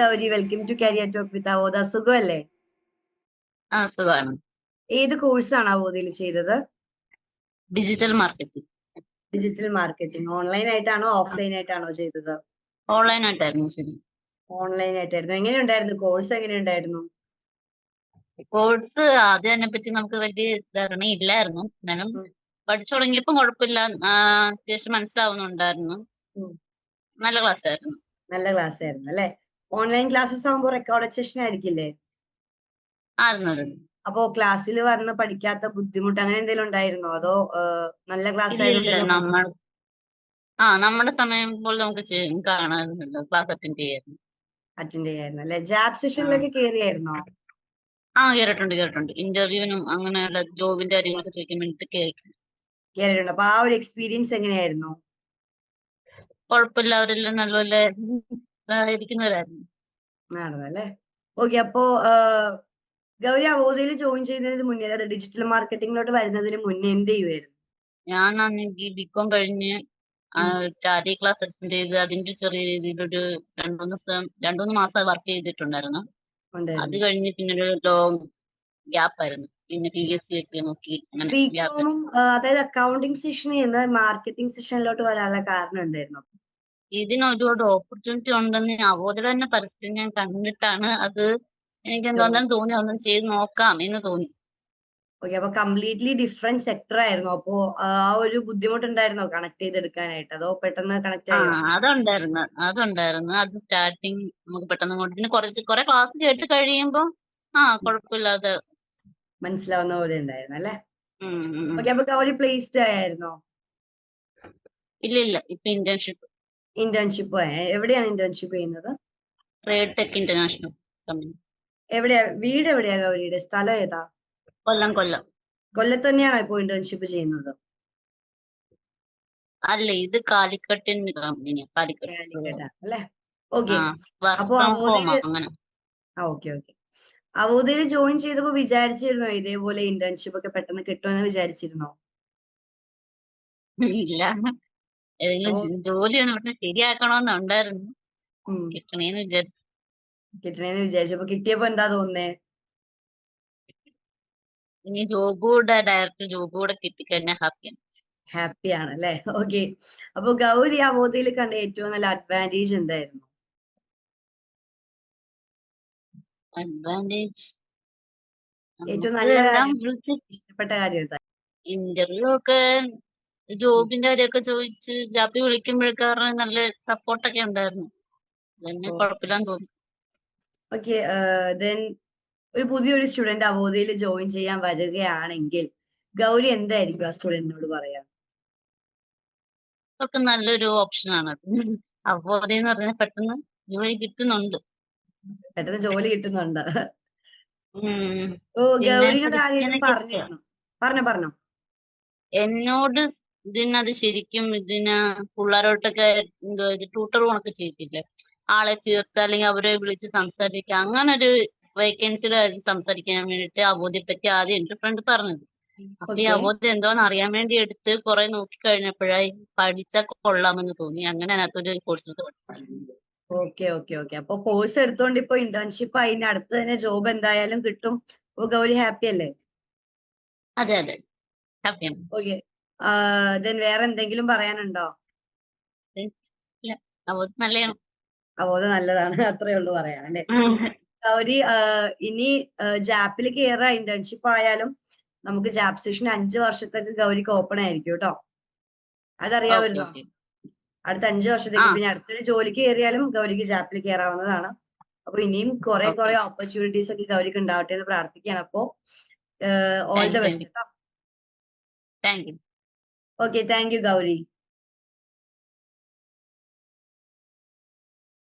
Gauri welcome to career talk with Avoda സുഖമല്ലേ? ഏത് കോഴ്സാണ് അവോദയിൽ ചെയ്തത്? Digital marketing digital marketing online ആയിട്ടാണോ ഓഫ്ലൈൻ ആയിട്ടാണോ ചെയ്തത്? ഓൺലൈൻ ആയിട്ടായിരുന്നു ഓൺലൈൻ ആയിട്ടായിരുന്നു. എങ്ങനെയുണ്ടായിരുന്നു? കോഴ്സ് എങ്ങനെയുണ്ടായിരുന്നു? കോഴ്സ് ആദ്യം അതിനെ പറ്റി നമുക്ക് വലിയ ധാരണയില്ലായിരുന്നു എന്നാലും. പഠിച്ചു തുടങ്ങിയപ്പോൾ കുഴപ്പമില്ല. അത്യാവശ്യം മനസ്സിലാവുന്നുണ്ടായിരുന്നു. നല്ല ക്ലാസ് ആയിരുന്നു. നല്ല ക്ലാസ് ആയിരുന്നു അല്ലെ? ഓൺലൈൻ ക്ലാസ്സസ് ആകുമ്പോൾ റെക്കോർഡ് സെഷൻ ആയിരിക്കില്ലേ? ആയിരുന്നു അപ്പോ ക്ലാസ്സിൽ വന്ന് പഠിക്കാത്ത ബുദ്ധിമുട്ട് അങ്ങനെ എന്തെങ്കിലും ഉണ്ടായിരുന്നോ? അതോ നല്ല ക്ലാസ് നമ്മൾ ആ നമ്മുടെ സമയം പോലെ നമുക്ക് കാണാറുണ്ടല്ലോ ക്ലാസ് അറ്റൻഡ് ചെയ്യായിരുന്നു അറ്റൻഡ് ചെയ്യായിരുന്നു അല്ലെ ജാബ് സെഷനിലൊക്കെ കയറിയായിരുന്നോ ആ കേറിട്ടുണ്ട് കേറിട്ടുണ്ട് ഇന്റർവ്യൂവിനും അങ്ങനെയുള്ള ജോബിന്റെ കാര്യങ്ങളൊക്കെ ചോദിക്കാൻ വേണ്ടിട്ട് കേറിയിട്ടുണ്ട്. കയറിയിട്ടുണ്ട് അപ്പൊ ആ ഒരു എക്സ്പീരിയൻസ് എങ്ങനെയായിരുന്നു? കുഴപ്പമില്ല അവരെല്ലാം നല്ലപോലെ ഇരിക്കുന്നവരായിരുന്നു ആണല്ലേ? ഓക്കെ അപ്പോ ഗൗരി അവോധയിൽ ജോയിൻ ചെയ്യുന്നതിന് മുന്നേ അത് ഡിജിറ്റൽ മാർക്കറ്റിംഗിലോട്ട് വരുന്നതിന് മുന്നേ എന്ത് ചെയ്യുമായിരുന്നു ഞാനാണെങ്കിൽ ബിക്കോം കഴിഞ്ഞ് ടാലി ക്ലാസ് അറ്റൻഡ് ചെയ്ത് അതിന്റെ ചെറിയ രീതിയിലൊരു രണ്ടുമൂന്ന് ദിവസം രണ്ടുമൂന്ന് മാസം വർക്ക് ചെയ്തിട്ടുണ്ടായിരുന്നു. അത് കഴിഞ്ഞ് പിന്നെ ഒരു ലോങ് ഗ്യാപ്പ് ആയിരുന്നു. പിന്നെ പി എസ് സി ഒക്കെ നോക്കി അതായത് അക്കൗണ്ടിംഗ് സെഷനിൽ നിന്ന് മാർക്കറ്റിംഗ് സെഷനിലോട്ട് വരാനുള്ള കാരണം എന്തായിരുന്നു? ഇതിന് ഒരുപാട് ഓപ്പർച്യൂണിറ്റി ഉണ്ടെന്ന് അവോധയുടെ തന്നെ പരസ്യം ഞാൻ കണ്ടിട്ടാണ്. അത് എനിക്ക്. എന്താണെന്ന് തോന്നി. ഒന്നും ചെയ്ത് നോക്കാം എന്ന് തോന്നി. ഓക്കെ അപ്പൊ കംപ്ലീറ്റ്ലി ഡിഫറെന്റ് സെക്ടർ ആയിരുന്നു. അപ്പോ ആ ഒരു ബുദ്ധിമുട്ടുണ്ടായിരുന്നോ കണക്ട് ചെയ്തെടുക്കാനായിട്ട്? അതോ പെട്ടെന്ന് കണക്ട് ആ ആയോ അതുണ്ടായിരുന്നു. അതുണ്ടായിരുന്നു. അത് സ്റ്റാർട്ടിങ് നമുക്ക് പെട്ടെന്ന് കൊണ്ട് പിന്നെ കുറച്ച് കുറെ ക്ലാസ് കേട്ട് കഴിയുമ്പോ ആ കുഴപ്പമില്ലാതെ മനസ്സിലാവുന്ന പോലെ ഉണ്ടായിരുന്നു അല്ലെ. ഓക്കെ അപ്പൊ ഗൗരി പ്ലേസ്ഡ് ആയിരുന്നോ ഇല്ല ഇല്ല ഇപ്പൊ ഇന്റേൺഷിപ്പ് ഇന്റേൺഷിപ്പ് എവിടെയാണ് ഇന്റേൺഷിപ്പ് ചെയ്യുന്നത്? ഇന്റർനാഷണൽ കമ്പനി എവിടെയാ? വീട് എവിടെയാ ഗൗരിയുടെ? സ്ഥലം ഏതാ? കൊല്ലം കൊല്ലം. കൊല്ലത്ത് തന്നെയാണോ ഇപ്പോ ഇന്റേൺഷിപ്പ് ചെയ്യുന്നത്? അല്ല ഇത് കാലിക്കട്ടിന്റെ കമ്പനി കാലിക്കട്ട്. അല്ലേ? ഓക്കെ. അപ്പൊ ഓക്കെ ഓക്കെ. അവോധയിൽ ജോയിൻ ചെയ്തപ്പോ വിചാരിച്ചിരുന്നോ ഇതേപോലെ ഇന്റേൺഷിപ്പ് ഒക്കെ പെട്ടെന്ന് കിട്ടുമെന്ന് വിചാരിച്ചിരുന്നോ? ഇല്ല. ഏതെങ്കിലും ജോലി ഒന്ന് പെട്ടെന്ന് ശരിയാക്കണമെന്നുണ്ടായിരുന്നു കിട്ടണേന്ന് വിചാരിച്ചു. കിട്ടണേന്ന് വിചാരിച്ചപ്പോ കിട്ടിയപ്പോ എന്താ തോന്നുന്നേ? ഇനി ജോബ് കൂടെ ഡയറക്റ്റ് ജോബ് കൂടെ കിട്ടിക്കഴിഞ്ഞാൽ ഹാപ്പിയാണ് ഹാപ്പി ആണ് അല്ലെ? ഓക്കെ. അപ്പൊ ഗൗരി ആ ബോധയിൽ കണ്ട ഏറ്റവും നല്ല അഡ്വാന്റേജ് എന്തായിരുന്നു? അഡ്വാന്റേജ് ഏറ്റവും നല്ല ഇഷ്ടപ്പെട്ട കാര്യം ഇന്റർവ്യൂ ഒക്കെ ജോബിന്റെ കാര്യമൊക്കെ ചോദിച്ച് ജാപ്പി വിളിക്കുമ്പോഴൊക്കെ അവരുടെ നല്ല സപ്പോർട്ടൊക്കെ ഉണ്ടായിരുന്നു. അതന്നെ കുഴപ്പമില്ലാന്ന് തോന്നി. ഓക്കെ ദെൻ ഒരു പുതിയൊരു സ്റ്റുഡന്റ് അവോധയിൽ ജോയിൻ ചെയ്യാൻ വരികയാണെങ്കിൽ ഗൗരി എന്തായിരിക്കും ആ സ്റ്റുഡന്റിനോട് പറയാ? അവർക്ക് നല്ലൊരു ഓപ്ഷനാണ്. അത് അപ്പോ എന്ന് പറഞ്ഞാൽ പെട്ടെന്ന് ജോലി കിട്ടുന്നുണ്ട്. പെട്ടെന്ന് ജോലി കിട്ടുന്നുണ്ട്. ഓ ഗൗരിയുടെ പറഞ്ഞിരുന്നു? പറഞ്ഞോ പറഞ്ഞോ. എന്നോട് ഇതിനത് ശരിക്കും ഇതിന് പിള്ളേരോട്ടൊക്കെ എന്തോ ട്യൂട്ടർ കണക്ക് ചെയ്തില്ലേ ആളെ ചേർത്ത് അല്ലെങ്കിൽ അവരെ വിളിച്ച് സംസാരിക്കുക അങ്ങനെ ഒരു വേക്കൻസിയുടെ കാര്യം സംസാരിക്കാൻ വേണ്ടിട്ട് അവോധയെ പറ്റി ആദ്യം എന്റെ ഫ്രണ്ട് പറഞ്ഞത്. അപ്പൊ ഈ ഓക്കെ എന്തോന്ന് അറിയാൻ വേണ്ടി എടുത്ത് കുറെ നോക്കി കഴിഞ്ഞപ്പോഴായി പഠിച്ചാൽ കൊള്ളാമെന്ന് തോന്നി. അങ്ങനെ അതിനകത്തൊരു കോഴ്സ് പഠിച്ചു. ഓക്കെ ഓക്കെ ഓക്കെ അപ്പൊ കോഴ്സ് എടുത്തോണ്ട് ഇപ്പൊ ഇന്റേൺഷിപ്പ് അതിന്റെ അടുത്ത് തന്നെ ജോബ് എന്തായാലും കിട്ടും. ഗൗരി ഹാപ്പി അല്ലേ? അതെ അതെ. ഓക്കെ വേറെ എന്തെങ്കിലും പറയാനുണ്ടോ? അവോധ നല്ലതാണ്. അത്രേ ഉള്ളു പറയാൻ അല്ലെ ഗൗരി ഇനി ജാപ്പിൽ കയറുക ഇന്റേൺഷിപ്പ് ആയാലും നമുക്ക് ജാപ്പ് സെഷൻ അഞ്ച് വർഷത്തേക്ക് ഗൗരിക്ക് ഓപ്പൺ ആയിരിക്കും കേട്ടോ അതറിയാമായിരുന്നോ? അടുത്ത അഞ്ച് വർഷത്തേക്ക് പിന്നെ അടുത്തൊരു ജോലിക്ക് കയറിയാലും ഗൗരിക്ക് ജാപ്പിൽ കയറാവുന്നതാണ് അപ്പൊ ഇനിയും കുറെ കുറെ ഓപ്പർച്യൂണിറ്റീസ് ഒക്കെ ഗൗരിക്ക് ഉണ്ടാവട്ടെ എന്ന് പ്രാർത്ഥിക്കുകയാണ്. അപ്പോ ഓൾ ദ ബെസ്റ്റ് കേട്ടോ thank you. Okay thank you Gauri